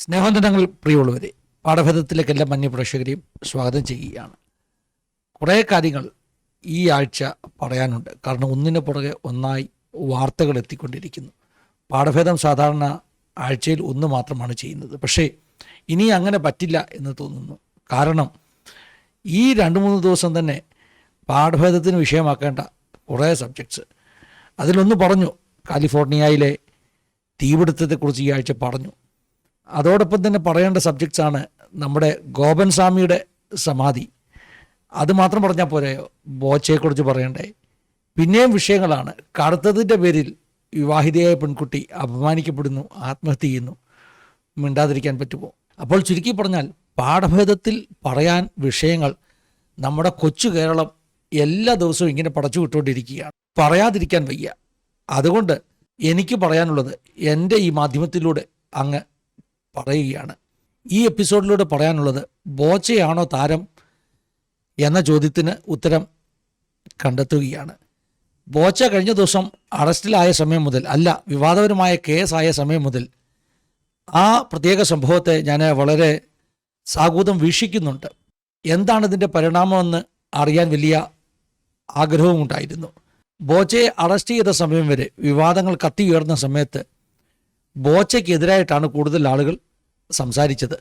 സ്നേഹവന്ദനങ്ങൾ പ്രിയമുള്ളവരെ പാഠഭേദത്തിലേക്ക് എല്ലാ മന്യപ്രേക്ഷകരെയും സ്വാഗതം ചെയ്യുകയാണ്. കുറേ കാര്യങ്ങൾ ഈ ആഴ്ച പറയാനുണ്ട്. കാരണം ഒന്നിന് പുറകെ ഒന്നായി വാർത്തകൾ എത്തിക്കൊണ്ടിരിക്കുന്നു. പാഠഭേദം സാധാരണ ആഴ്ചയിൽ ഒന്ന് മാത്രമാണ് ചെയ്യുന്നത്. പക്ഷേ ഇനി അങ്ങനെ പറ്റില്ല എന്ന് തോന്നുന്നു. കാരണം ഈ രണ്ട് മൂന്ന് ദിവസം തന്നെ പാഠഭേദത്തിന് വിഷയമാക്കേണ്ട കുറേ സബ്ജക്ട്സ്. അതിലൊന്ന് പറഞ്ഞു കാലിഫോർണിയയിലെ തീപിടുത്തത്തെക്കുറിച്ച് ഈ ആഴ്ച പറഞ്ഞു. അതോടൊപ്പം തന്നെ പറയേണ്ട സബ്ജക്ട്സ് ആണ് നമ്മുടെ ഗോപൻ സ്വാമിയുടെ സമാധി. അത് മാത്രം പറഞ്ഞാൽ പോരെ ബോച്ചയെക്കുറിച്ച് പറയണ്ടേ. പിന്നെയും വിഷയങ്ങളാണ്. കറുത്തതിന്റെ പേരിൽ വിവാഹിതയായ പെൺകുട്ടി അപമാനിക്കപ്പെടുന്നു ആത്മഹത്യ ചെയ്യുന്നു. മിണ്ടാതിരിക്കാൻ പറ്റുമോ? അപ്പോൾ ചുരുക്കി പറഞ്ഞാൽ പാഠഭേദത്തിൽ പറയാൻ വിഷയങ്ങൾ നമ്മുടെ കൊച്ചു കേരളം എല്ലാ ദിവസവും ഇങ്ങനെ പടച്ചു വിട്ടുകൊണ്ടിരിക്കുകയാണ്. പറയാതിരിക്കാൻ വയ്യ. അതുകൊണ്ട് എനിക്ക് പറയാനുള്ളത് എന്റെ ഈ മാധ്യമത്തിലൂടെ അങ്ങ് പറയുകയാണ്. ഈ എപ്പിസോഡിലൂടെ പറയാനുള്ളത് ബോച്ചയാണോ താരം എന്ന ചോദ്യത്തിന് ഉത്തരം കണ്ടെത്തുകയാണ്. ബോച്ച കഴിഞ്ഞ ദിവസം അറസ്റ്റിലായ സമയം മുതൽ അല്ല വിവാദപരമായ കേസായ സമയം മുതൽ ആ പ്രത്യേക സംഭവത്തെ ഞാൻ വളരെ സാഗൂതം വീക്ഷിക്കുന്നുണ്ട്. എന്താണ് ഇതിന്റെ പരിണാമമെന്ന് അറിയാൻ വലിയ ആഗ്രഹവും ഉണ്ടായിരുന്നു ബോച്ചയെ അറസ്റ്റ് ചെയ്ത സമയം വരെ വിവാദങ്ങൾ കത്തിയുയർന്ന സമയത്ത് ബോച്ചയ്ക്കെതിരായിട്ടാണ് കൂടുതൽ ആളുകൾ സംസാരിച്ചത്.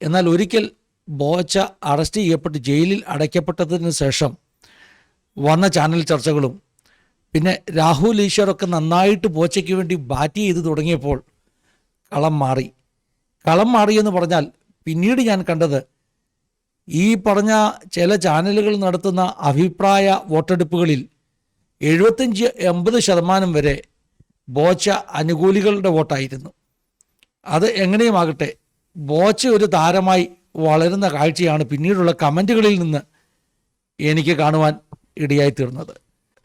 എന്നാൽ ഒരിക്കൽ ബോച്ച അറസ്റ്റ് ചെയ്യപ്പെട്ട് ജയിലിൽ അടയ്ക്കപ്പെട്ടതിന് ശേഷം വന്ന ചാനൽ ചർച്ചകളും പിന്നെ രാഹുൽ ഈശ്വറൊക്കെ നന്നായിട്ട് ബോച്ചയ്ക്ക് വേണ്ടി ബാറ്റ് ചെയ്ത് തുടങ്ങിയപ്പോൾ കളം മാറി. കളം മാറിയെന്ന് പറഞ്ഞാൽ പിന്നീട് ഞാൻ കണ്ടത് ഈ പറഞ്ഞ ചില ചാനലുകൾ നടത്തുന്ന അഭിപ്രായ വോട്ടെടുപ്പുകളിൽ എഴുപത്തഞ്ച് എൺപത് ശതമാനം വരെ ബോച്ച അനുകൂലികളുടെ വോട്ടായിരുന്നു. അത് എങ്ങനെയുമാകട്ടെ ബോച്ച ഒരു താരമായി വളരുന്ന കാഴ്ചയാണ് പിന്നീടുള്ള കമന്റുകളിൽ നിന്ന് എനിക്ക് കാണുവാൻ ഇടയായി തീർന്നത്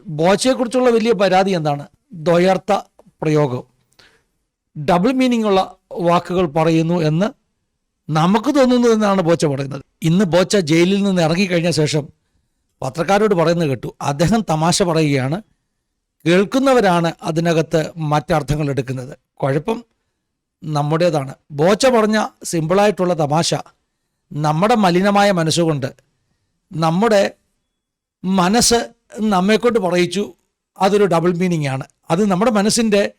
ബോച്ചയെക്കുറിച്ചുള്ള വലിയ പരാതി എന്താണ്? ദ്വയർത്ഥ പ്രയോഗം. ഡബിൾ മീനിങ് ഉള്ള വാക്കുകൾ പറയുന്നു എന്ന് നമുക്ക് തോന്നുന്നു എന്നാണ് ബോച്ച പറയുന്നത്. ഇന്ന് ബോച്ച ജയിലിൽ നിന്ന് ഇറങ്ങിക്കഴിഞ്ഞ ശേഷം പത്രക്കാരോട് പറയുന്നത് കേട്ടു. അദ്ദേഹം തമാശ പറയുകയാണ് കേൾക്കുന്നവരാണ് അതിനകത്ത് മറ്റർത്ഥങ്ങൾ എടുക്കുന്നത്. കുഴപ്പം നമ്മുടേതാണ്. ബോച്ച പറഞ്ഞ സിമ്പിളായിട്ടുള്ള തമാശ നമ്മുടെ മലിനമായ മനസ്സുകൊണ്ട് നമ്മുടെ മനസ്സ് നമ്മെക്കൊണ്ട് പറയിച്ചു അതൊരു ഡബിൾ മീനിങ് ആണ്. അത് നമ്മുടെ മനസ്സിന്റെ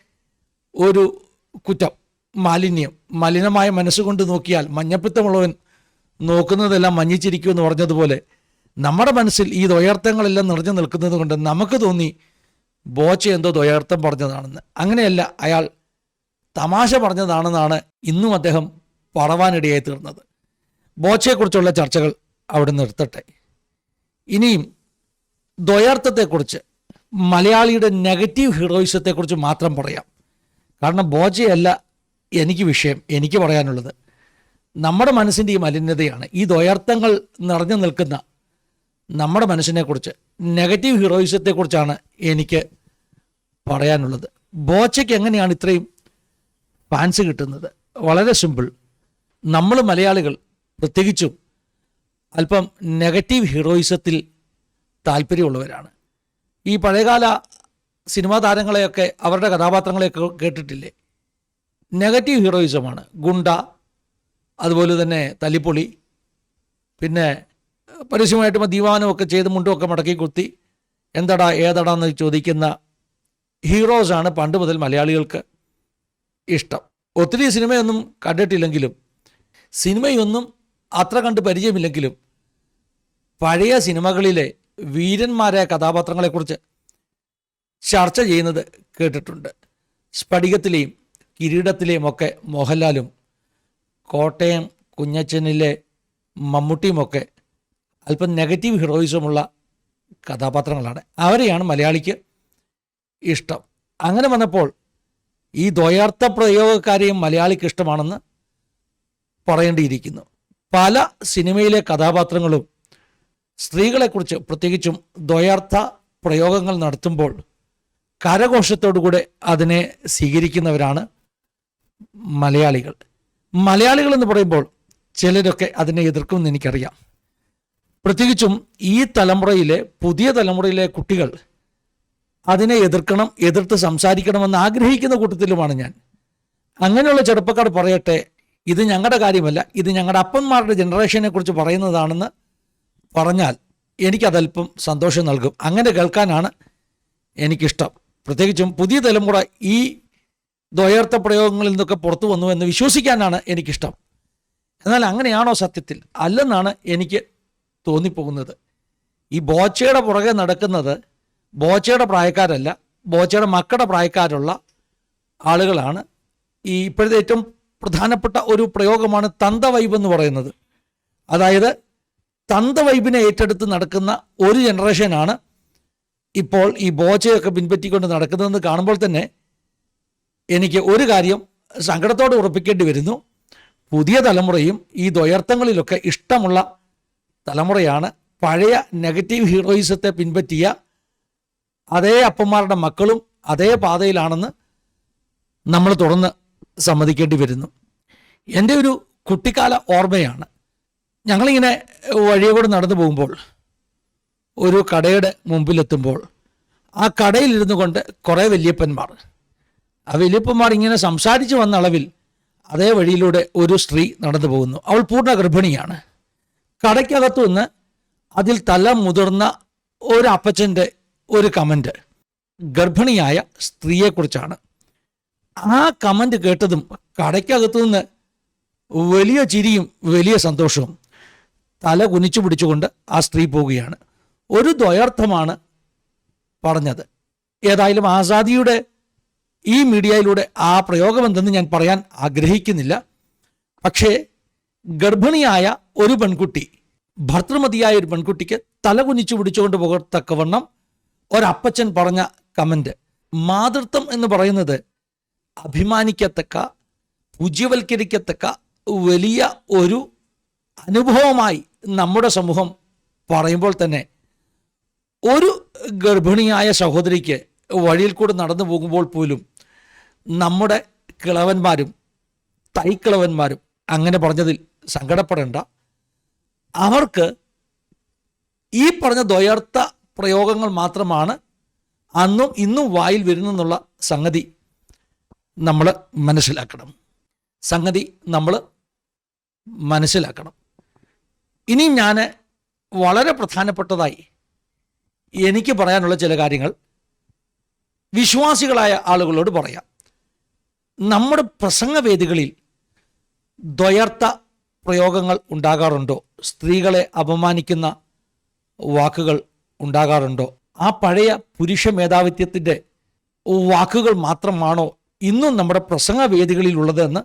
ഒരു കുറ്റം മാലിന്യം. മലിനമായ മനസ്സുകൊണ്ട് നോക്കിയാൽ മഞ്ഞപ്പിത്തമുള്ളവൻ നോക്കുന്നതെല്ലാം മഞ്ഞിച്ചിരിക്കുമെന്ന് പറഞ്ഞതുപോലെ നമ്മുടെ മനസ്സിൽ ഈ ദ്വയർത്ഥങ്ങളെല്ലാം നിറഞ്ഞു നിൽക്കുന്നത് കൊണ്ട് നമുക്ക് തോന്നി ബോച്ച എന്തോ ദ്വയർത്ഥം പറഞ്ഞതാണെന്ന്. അങ്ങനെയല്ല അയാൾ തമാശ പറഞ്ഞതാണെന്നാണ് ഇന്നും അദ്ദേഹം പറവാനിടയായി തീർന്നത്. ബോച്ചയെക്കുറിച്ചുള്ള ചർച്ചകൾ അവിടെ നിർത്തട്ടെ. ഇനിയും ദ്വയാർത്ഥത്തെക്കുറിച്ച് മലയാളിയുടെ നെഗറ്റീവ് ഹീറോയിസത്തെക്കുറിച്ച് മാത്രം പറയാം. കാരണം ബോജയല്ല എനിക്ക് വിഷയം എനിക്ക് പറയാനുള്ളത്. നമ്മുടെ മനസ്സിന്റെ ഈ മലിനതയാണ്. ഈ ദ്വയാർത്ഥങ്ങൾ നിറഞ്ഞു നിൽക്കുന്ന നമ്മുടെ മനസ്സിനെക്കുറിച്ച് നെഗറ്റീവ് ഹീറോയിസത്തെക്കുറിച്ചാണ് എനിക്ക് പറയാനുള്ളത്. ബോച്ചയ്ക്ക് എങ്ങനെയാണ് ഇത്രയും ഫാൻസ് കിട്ടുന്നത്? വളരെ സിമ്പിൾ നമ്മൾ മലയാളികൾ പ്രത്യേകിച്ചും അല്പം നെഗറ്റീവ് ഹീറോയിസത്തിൽ താല്പര്യമുള്ളവരാണ്. ഈ പഴയകാല സിനിമാ താരങ്ങളെയൊക്കെ അവരുടെ കഥാപാത്രങ്ങളെയൊക്കെ കേട്ടിട്ടില്ലേ? നെഗറ്റീവ് ഹീറോയിസമാണ് ഗുണ്ട അതുപോലെ തന്നെ തല്ലിപ്പൊളി പിന്നെ പരസ്യമായിട്ട് മദ്യപാനമൊക്കെ ചെയ്ത് മുണ്ടുമൊക്കെ മടക്കി കുത്തി എന്തടാ ഏതടാ എന്ന് ചോദിക്കുന്ന ഹീറോസാണ് പണ്ട് മുതൽ മലയാളികൾക്ക് ഇഷ്ടം. ഒത്തിരി സിനിമയൊന്നും കണ്ടിട്ടില്ലെങ്കിലും സിനിമയൊന്നും അത്ര കണ്ട് പരിചയമില്ലെങ്കിലും പഴയ സിനിമകളിലെ വീരന്മാരായ കഥാപാത്രങ്ങളെക്കുറിച്ച് ചർച്ച ചെയ്യുന്നത് കേട്ടിട്ടുണ്ട്. സ്ഫടികത്തിലെയും കിരീടത്തിലെയും ഒക്കെ മോഹൻലാലും കോട്ടയം കുഞ്ഞച്ചനിലെ മമ്മൂട്ടിയുമൊക്കെ അല്പം നെഗറ്റീവ് ഹീറോയിസമുള്ള കഥാപാത്രങ്ങളാണ്. അവരെയാണ് മലയാളിക്ക് ഇഷ്ടം. അങ്ങനെ വന്നപ്പോൾ ഈ ദ്വയാർത്ഥ പ്രയോഗക്കാരെയും മലയാളിക്ക് ഇഷ്ടമാണെന്ന് പറയേണ്ടിയിരിക്കുന്നു. പല സിനിമയിലെ കഥാപാത്രങ്ങളും സ്ത്രീകളെക്കുറിച്ച് പ്രത്യേകിച്ചും ദ്വയാർത്ഥ പ്രയോഗങ്ങൾ നടത്തുമ്പോൾ കരഘോഷത്തോടുകൂടെ അതിനെ സ്വീകരിക്കുന്നവരാണ് മലയാളികൾ. മലയാളികൾ എന്ന് പറയുമ്പോൾ ചിലരൊക്കെ അതിനെ എതിർക്കുമെന്ന് എനിക്കറിയാം. പ്രത്യേകിച്ചും ഈ തലമുറയിലെ പുതിയ തലമുറയിലെ കുട്ടികൾ അതിനെ എതിർക്കണം എതിർത്ത് സംസാരിക്കണമെന്ന് ആഗ്രഹിക്കുന്ന കൂട്ടത്തിലുമാണ് ഞാൻ. അങ്ങനെയുള്ള ചെറുപ്പക്കാർ പറയട്ടെ ഇത് ഞങ്ങളുടെ കാര്യമല്ല ഇത് ഞങ്ങളുടെ അപ്പന്മാരുടെ ജനറേഷനെ കുറിച്ച് പറയുന്നതാണെന്ന് പറഞ്ഞാൽ എനിക്കതല്പം സന്തോഷം നൽകും. അങ്ങനെ കേൾക്കാനാണ് എനിക്കിഷ്ടം. പ്രത്യേകിച്ചും പുതിയ തലമുറ ഈ ദ്വയർത്ഥ പ്രയോഗങ്ങളിൽ നിന്നൊക്കെ പുറത്തു വന്നു എന്ന് വിശ്വസിക്കാനാണ് എനിക്കിഷ്ടം. എന്നാൽ അങ്ങനെയാണോ സത്യത്തിൽ? അല്ലെന്നാണ് എനിക്ക് തോന്നിപ്പോകുന്നത്. ഈ ബോച്ചയുടെ പുറകെ നടക്കുന്നത് ബോച്ചയുടെ പ്രായക്കാരല്ല ബോച്ചയുടെ മക്കളുടെ പ്രായക്കാരുള്ള ആളുകളാണ്. ഈ ഇപ്പോഴത്തെ ഏറ്റവും പ്രധാനപ്പെട്ട ഒരു പ്രയോഗമാണ് തന്ത വൈബ് എന്ന് പറയുന്നത്. അതായത് തന്ത വൈബിനെ ഏറ്റെടുത്ത് നടക്കുന്ന ഒരു ജനറേഷനാണ് ഇപ്പോൾ ഈ ബോച്ചയൊക്കെ പിൻപറ്റിക്കൊണ്ട് നടക്കുന്നതെന്ന് കാണുമ്പോൾ തന്നെ എനിക്ക് ഒരു കാര്യം സങ്കടത്തോട് ഉറപ്പിക്കേണ്ടി വരുന്നു. പുതിയ തലമുറയും ഈ ദ്വയർത്ഥങ്ങളിലൊക്കെ ഇഷ്ടമുള്ള തലമുറയാണ് പഴയ നെഗറ്റീവ് ഹീറോയിസത്തെ പിൻപറ്റിയ അതേ അപ്പന്മാരുടെ മക്കളും അതേ പാതയിലാണെന്ന് നമ്മൾ തുറന്ന് സമ്മതിക്കേണ്ടി വരുന്നു. എന്റെ ഒരു കുട്ടിക്കാല ഓർമ്മയാണ്. ഞങ്ങളിങ്ങനെ വഴിയെ കൂടെ നടന്നു പോകുമ്പോൾ ഒരു കടയുടെ മുമ്പിലെത്തുമ്പോൾ ആ കടയിലിരുന്നു കൊണ്ട് കുറേ വലിയപ്പന്മാർ ആ വലിയപ്പന്മാർ ഇങ്ങനെ സംസാരിച്ചു വന്ന അളവിൽ അതേ വഴിയിലൂടെ ഒരു സ്ത്രീ നടന്നു പോകുന്നു. അവൾ പൂർണ ഗർഭിണിയാണ്. കടയ്ക്കകത്തു നിന്ന് അതിൽ തല മുതിർന്ന ഒരു അപ്പച്ചന്റെ ഒരു കമന്റ് ഗർഭിണിയായ സ്ത്രീയെക്കുറിച്ചാണ്. ആ കമന്റ് കേട്ടതും കടയ്ക്കകത്തു നിന്ന് വലിയ ചിരിയും വലിയ സന്തോഷവും തല കുനിച്ചു പിടിച്ചുകൊണ്ട് ആ സ്ത്രീ പോവുകയാണ്. ഒരു ദ്വയർത്ഥമാണ് പറഞ്ഞത്. ഏതായാലും ആസാദിയുടെ ഈ മീഡിയയിലൂടെ ആ പ്രയോഗം എന്തെന്ന് ഞാൻ പറയാൻ ആഗ്രഹിക്കുന്നില്ല. പക്ഷേ ഗർഭിണിയായ ഒരു പെൺകുട്ടി ഭർത്തൃമതിയായ ഒരു പെൺകുട്ടിക്ക് തല കുനിച്ചു പിടിച്ചുകൊണ്ട് പോകത്തക്കവണ്ണം ഒരപ്പച്ചൻ പറഞ്ഞ കമന്റ്. മാതൃത്വം എന്ന് പറയുന്നത് അഭിമാനിക്കത്തക്ക പൂജ്യവൽക്കരിക്കത്തക്ക വലിയ ഒരു അനുഭവമായി നമ്മുടെ സമൂഹം പറയുമ്പോൾ തന്നെ ഒരു ഗർഭിണിയായ സഹോദരിക്ക് വഴിയിൽ കൂടെ നടന്നു പോകുമ്പോൾ പോലും നമ്മുടെ കിളവന്മാരും തൈക്കിളവന്മാരും അങ്ങനെ പറഞ്ഞതിൽ സങ്കടപ്പെടേണ്ട. അവർക്ക് ഈ പറഞ്ഞ ദ്വയർത്ഥ പ്രയോഗങ്ങൾ മാത്രമാണ് അന്നും ഇന്നും വായിൽ വരുന്നെന്നുള്ള സംഗതി നമ്മൾ മനസ്സിലാക്കണം. സംഗതി നമ്മൾ മനസ്സിലാക്കണം. ഇനി ഞാൻ വളരെ പ്രധാനപ്പെട്ടതായി എനിക്ക് പറയാനുള്ള ചില കാര്യങ്ങൾ വിശ്വാസികളായ ആളുകളോട് പറയാം. നമ്മുടെ പ്രസംഗവേദികളിൽ ദ്വയർത്ഥ പ്രയോഗങ്ങൾ ഉണ്ടാകാറുണ്ടോ? സ്ത്രീകളെ അപമാനിക്കുന്ന വാക്കുകൾ ഉണ്ടാകാറുണ്ടോ? ആ പഴയ പുരുഷ മേധാവിത്വത്തിന്റെ വാക്കുകൾ മാത്രമാണോ ഇന്നും നമ്മുടെ പ്രസംഗവേദികളിലുള്ളതെന്ന്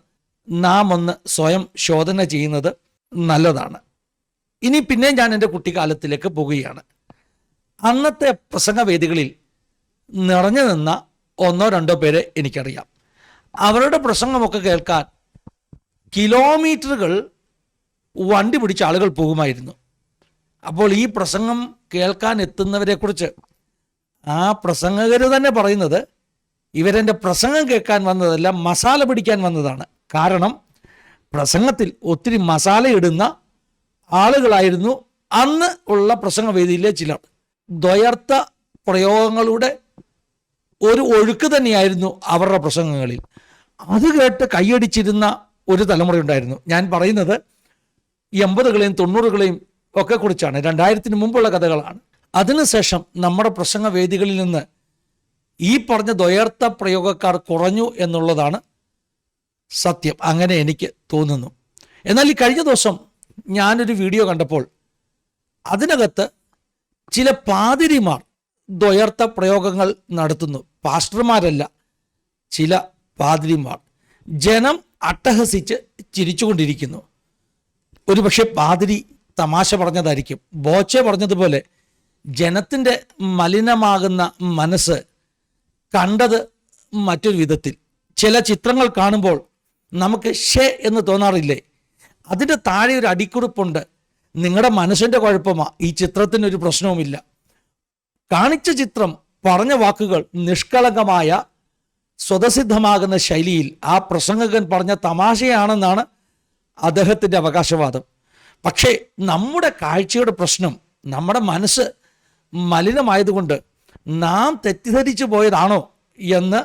നാം ഒന്ന് സ്വയം ശോധന ചെയ്യുന്നത് നല്ലതാണ്. ഇനി പിന്നെ ഞാൻ എന്റെ കുട്ടിക്കാലത്തിലേക്ക് പോവുകയാണ് അന്നത്തെ പ്രസംഗവേദികളിൽ നിറഞ്ഞു നിന്ന ഒന്നോ രണ്ടോ പേരെ എനിക്കറിയാം. അവരുടെ പ്രസംഗമൊക്കെ കേൾക്കാൻ കിലോമീറ്ററുകൾ വണ്ടി പിടിച്ച ആളുകൾ പോകുമായിരുന്നു. അപ്പോൾ ഈ പ്രസംഗം കേൾക്കാൻ എത്തുന്നവരെക്കുറിച്ച് ആ പ്രസംഗകർ തന്നെ പറയുന്നത് ഇവരെന്റെ പ്രസംഗം കേൾക്കാൻ വന്നതല്ല മസാല പിടിക്കാൻ വന്നതാണ്. കാരണം പ്രസംഗത്തിൽ ഒത്തിരി മസാല ഇടുന്ന ആളുകളായിരുന്നു അന്ന് ഉള്ള പ്രസംഗവേദിയിലെ ചിലർ. ദ്വയർത്ഥ പ്രയോഗങ്ങളുടെ ഒരു ഒഴുക്ക് തന്നെയായിരുന്നു അവരുടെ പ്രസംഗങ്ങളിൽ. അത് കേട്ട് കൈയടിച്ചിരുന്ന ഒരു തലമുറയുണ്ടായിരുന്നു. ഞാൻ പറയുന്നത് എൺപതുകളെയും തൊണ്ണൂറുകളെയും ഒക്കെ കുറിച്ചാണ്. രണ്ടായിരത്തിന് മുമ്പുള്ള കഥകളാണ്. അതിനുശേഷം നമ്മുടെ പ്രസംഗ വേദികളിൽ നിന്ന് ഈ പറഞ്ഞ ദ്വയർത്ഥ പ്രയോഗക്കാർ കുറഞ്ഞു എന്നുള്ളതാണ് സത്യം. അങ്ങനെ എനിക്ക് തോന്നുന്നു. എന്നാൽ ഈ കഴിഞ്ഞ ദിവസം ഞാനൊരു വീഡിയോ കണ്ടപ്പോൾ അതിനകത്ത് ചില പാതിരിമാർ ദ്വയർത്ഥ പ്രയോഗങ്ങൾ നടത്തുന്നു. പാസ്റ്റർമാരല്ല ചില പാതിരിമാർ. ജനം അട്ടഹസിച്ച് ചിരിച്ചുകൊണ്ടിരിക്കുന്നു. ഒരുപക്ഷെ പാതിരി തമാശ പറഞ്ഞതായിരിക്കും. ബോച്ചെ പറഞ്ഞതുപോലെ ജനത്തിന്റെ മലിനമാകുന്ന മനസ്സ് കണ്ടത് മറ്റൊരു വിധത്തിൽ. ചില ചിത്രങ്ങൾ കാണുമ്പോൾ നമുക്ക് ഷേ എന്ന് തോന്നാറില്ലേ? അതിന്റെ താഴെ ഒരു അടിക്കുറിപ്പുണ്ട്. നിങ്ങളുടെ മനസ്സിന്റെ കുഴപ്പമാ. ഈ ചിത്രത്തിനൊരു പ്രശ്നവുമില്ല. കാണിച്ച ചിത്രം പറഞ്ഞ വാക്കുകൾ നിഷ്കളങ്കമായ സ്വതസിദ്ധമാകുന്ന ശൈലിയിൽ ആ പ്രസംഗകൻ പറഞ്ഞ തമാശയാണെന്നാണ് അദ്ദേഹത്തിന്റെ അവകാശവാദം. പക്ഷേ നമ്മുടെ കാഴ്ചയുടെ പ്രശ്നം നമ്മുടെ മനസ്സ് മലിനമായതുകൊണ്ട് നാം തെറ്റിദ്ധരിച്ചു പോയതാണോ എന്ന്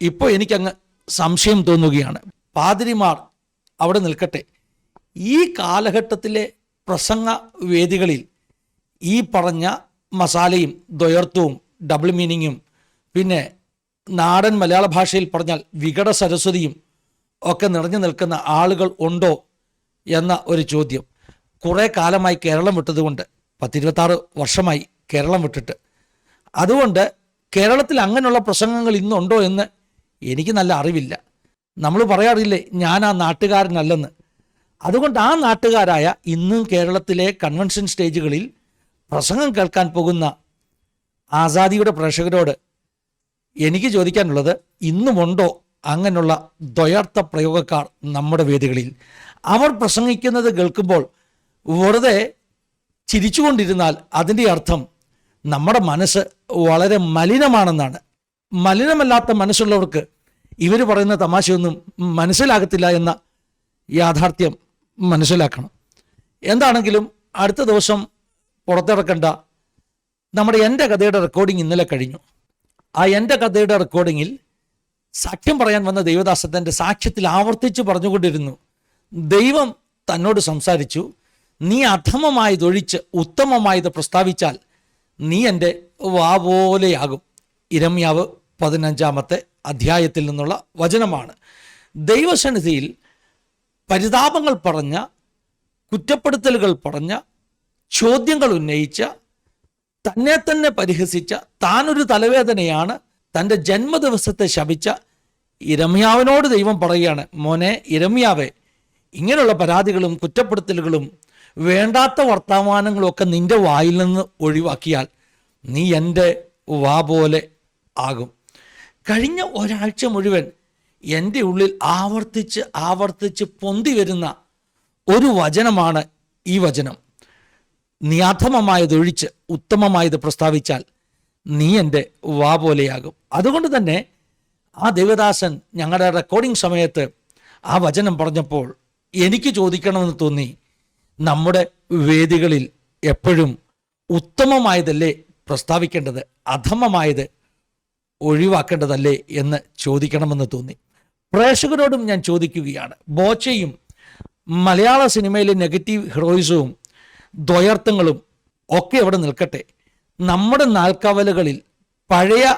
ഇപ്പോൾ എനിക്കങ്ങ് സംശയം തോന്നുകയാണ്. പാതിരിമാർ അവിടെ നിൽക്കട്ടെ. ഈ കാലഘട്ടത്തിലെ പ്രസംഗ വേദികളിൽ ഈ പറഞ്ഞ മസാലയും ദ്വയർത്ഥവും ഡബിൾ മീനിങ്ങും പിന്നെ നാടൻ മലയാള ഭാഷയിൽ പറഞ്ഞാൽ വികട സരസ്വതിയും ഒക്കെ നിറഞ്ഞു നിൽക്കുന്ന ആളുകൾ ഉണ്ടോ എന്ന ഒരു ചോദ്യം. കുറേ കാലമായി കേരളം വിട്ടതുകൊണ്ട് പത്തിരുപത്താറ് വർഷമായി കേരളം വിട്ടിട്ട്. അതുകൊണ്ട് കേരളത്തിൽ അങ്ങനെയുള്ള പ്രസംഗങ്ങൾ ഇന്നുണ്ടോ എന്ന് എനിക്ക് നല്ല അറിവില്ല. നമ്മൾ പറയാറില്ലേ ഞാൻ ആ നാട്ടുകാരനല്ലെന്ന്. അതുകൊണ്ട് ആ നാട്ടുകാരായ ഇന്നും കേരളത്തിലെ കൺവെൻഷൻ സ്റ്റേജുകളിൽ പ്രസംഗം കേൾക്കാൻ പോകുന്ന ആസാദിയുടെ പ്രേക്ഷകരോട് എനിക്ക് ചോദിക്കാനുള്ളത് ഇന്നുമുണ്ടോ അങ്ങനെയുള്ള ദ്വയാർത്ഥ പ്രയോഗക്കാർ നമ്മുടെ വേദികളിൽ? അവർ പ്രസംഗിക്കുന്നത് കേൾക്കുമ്പോൾ വെറുതെ ചിരിച്ചുകൊണ്ടിരുന്നാൽ അതിന്റെ അർത്ഥം നമ്മുടെ മനസ്സ് വളരെ മലിനമാണെന്നാണ്. മലിനമല്ലാത്ത മനസ്സുള്ളവർക്ക് ഇവർ പറയുന്ന തമാശയൊന്നും മനസ്സിലാകത്തില്ല എന്ന യാഥാർത്ഥ്യം മനസ്സിലാക്കണം. എന്താണെങ്കിലും അടുത്ത ദിവസം പുറത്തിറക്കേണ്ട നമ്മുടെ എന്റെ കഥയുടെ റെക്കോർഡിംഗ് ഇന്നലെ കഴിഞ്ഞു. ആ എന്റെ കഥയുടെ റെക്കോർഡിങ്ങിൽ സാക്ഷ്യം പറയാൻ വന്ന ദൈവദാസത്തിന്റെ സാക്ഷ്യത്തിൽ ആവർത്തിച്ച് പറഞ്ഞുകൊണ്ടിരുന്നു. ദൈവം തന്നോട് സംസാരിച്ചു. നീ അധമമായതൊഴിച്ച് ഉത്തമമായത് പ്രസ്താവിച്ചാൽ നീ എന്റെ വാ പോലെയാകും. ഇരമ്യാവ് പതിനഞ്ചാമത്തെ അധ്യായത്തിൽ നിന്നുള്ള വചനമാണ്. ദൈവസന്നിധിയിൽ പരിതാപങ്ങൾ പറഞ്ഞ കുറ്റപ്പെടുത്തലുകൾ പറഞ്ഞ ചോദ്യങ്ങൾ ഉന്നയിച്ച തന്നെ തന്നെ പരിഹസിച്ച താനൊരു തലവേദനയാണ് തന്റെ ജന്മദിവസത്തെ ശപിച്ച ഇരമ്യാവിനോട് ദൈവം പറയുകയാണ് മോനെ ഇരമ്യാവെ ഇങ്ങനെയുള്ള പരാതികളും കുറ്റപ്പെടുത്തലുകളും വേണ്ടാത്ത വർത്തമാനങ്ങളൊക്കെ നിന്റെ വായിൽ നിന്ന് ഒഴിവാക്കിയാൽ നീ എന്റെ വാ പോലെ ആകും. കഴിഞ്ഞ ഒരാഴ്ച മുഴുവൻ എന്റെ ഉള്ളിൽ ആവർത്തിച്ച് ആവർത്തിച്ച് പൊന്തി വരുന്ന ഒരു വചനമാണ് ഈ വചനം. നീ അധമമായതൊഴിച്ച് ഉത്തമമായത് പ്രസ്താവിച്ചാൽ നീ എന്റെ വാ പോലെയാകും. അതുകൊണ്ട് തന്നെ ആ ദേവദാസൻ ഞങ്ങളുടെ റെക്കോർഡിംഗ് സമയത്ത് ആ വചനം പറഞ്ഞപ്പോൾ എനിക്ക് ചോദിക്കണമെന്ന് തോന്നി നമ്മുടെ വേദികളിൽ എപ്പോഴും ഉത്തമമായതല്ലേ പ്രസ്താവിക്കേണ്ടത് അധമമായത് ഒഴിവാക്കേണ്ടതല്ലേ എന്ന് ചോദിക്കണമെന്ന് തോന്നി. പ്രേക്ഷകരോടും ഞാൻ ചോദിക്കുകയാണ്. ബോച്ചയും മലയാള സിനിമയിലെ നെഗറ്റീവ് ഹീറോയിസവും ദ്വയർത്ഥങ്ങളും ഒക്കെ അവിടെ നിൽക്കട്ടെ. നമ്മുടെ നാൽക്കവലുകളിൽ പഴയ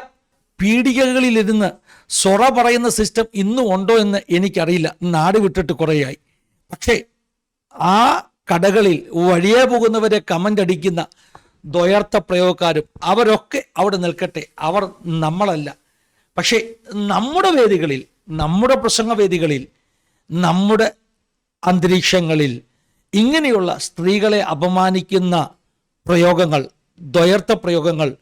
പീഡികകളിലിരുന്ന് സൊറ പറയുന്ന സിസ്റ്റം ഇന്നും ഉണ്ടോ എന്ന് എനിക്കറിയില്ല. നാട് വിട്ടിട്ട് കുറേയായി. പക്ഷേ ആ കടകളിൽ വഴിയെ പോകുന്നവരെ കമന്റ് അടിക്കുന്ന ദ്വയർത്ഥ പ്രയോഗക്കാരും അവരൊക്കെ അവിടെ നിൽക്കട്ടെ. അവർ നമ്മളല്ല. പക്ഷേ നമ്മുടെ വേദികളിൽ നമ്മുടെ പ്രസംഗവേദികളിൽ നമ്മുടെ അന്തരീക്ഷങ്ങളിൽ ഇങ്ങനെയുള്ള സ്ത്രീകളെ അപമാനിക്കുന്ന പ്രയോഗങ്ങൾ ദ്വയർത്ഥ പ്രയോഗങ്ങൾ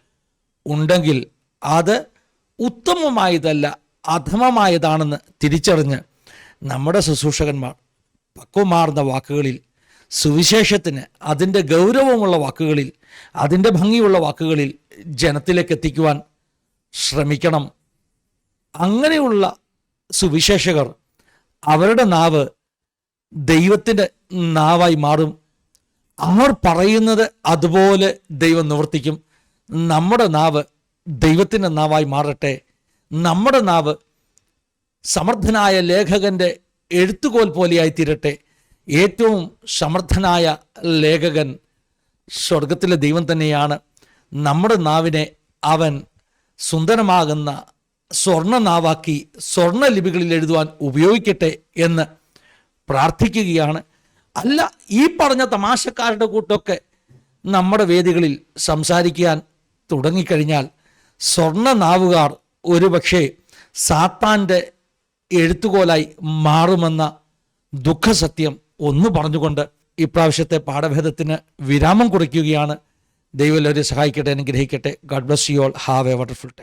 ഉണ്ടെങ്കിൽ അത് ഉത്തമമായതല്ല അധമമായതാണെന്ന് തിരിച്ചറിഞ്ഞ് നമ്മുടെ ശുശ്രൂഷകന്മാർ പക്വമാർന്ന വാക്കുകളിൽ സുവിശേഷത്തിന് അതിന്റെ ഗൗരവമുള്ള വാക്കുകളിൽ അതിന്റെ ഭംഗിയുള്ള വാക്കുകളിൽ ജനത്തിലേക്ക് എത്തിക്കുവാൻ ശ്രമിക്കണം. അങ്ങനെയുള്ള സുവിശേഷകർ അവരുടെ നാവ് ദൈവത്തിന്റെ നാവായി മാറും. അവർ പറയുന്നത് അതുപോലെ ദൈവം നിവർത്തിക്കും. നമ്മുടെ നാവ് ദൈവത്തിന്റെ നാവായി മാറട്ടെ. നമ്മുടെ നാവ് സമർത്ഥനായ ലേഖകന്റെ എഴുത്തുകോൽ പോലെയായി തീരട്ടെ. ഏറ്റവും സമർത്ഥനായ ലേഖകൻ സ്വർഗത്തിലെ ദൈവം തന്നെയാണ്. നമ്മുടെ നാവിനെ അവൻ സുന്ദരമാകുന്ന സ്വർണനാവാക്കി സ്വർണ ലിപികളിൽ എഴുതുവാൻ ഉപയോഗിക്കട്ടെ എന്ന് പ്രാർത്ഥിക്കുകയാണ്. അല്ല ഈ പറഞ്ഞ തമാശക്കാരുടെ കൂട്ടൊക്കെ നമ്മുടെ വേദികളിൽ സംസാരിക്കാൻ തുടങ്ങിക്കഴിഞ്ഞാൽ സ്വർണ നാവുകാർ ഒരുപക്ഷെ സാത്താന്റെ എഴുത്തുകോലായി മാറുമെന്ന ദുഃഖസത്യം ഒന്ന് പറഞ്ഞുകൊണ്ട് ഇപ്രാവശ്യത്തെ പാഠഭേദത്തിന് വിരാമം കുറിക്കുകയാണ്. ദൈവം എല്ലാവരെയും സഹായിക്കട്ടെ അനുഗ്രഹിക്കട്ടെ. God bless you all have a wonderful time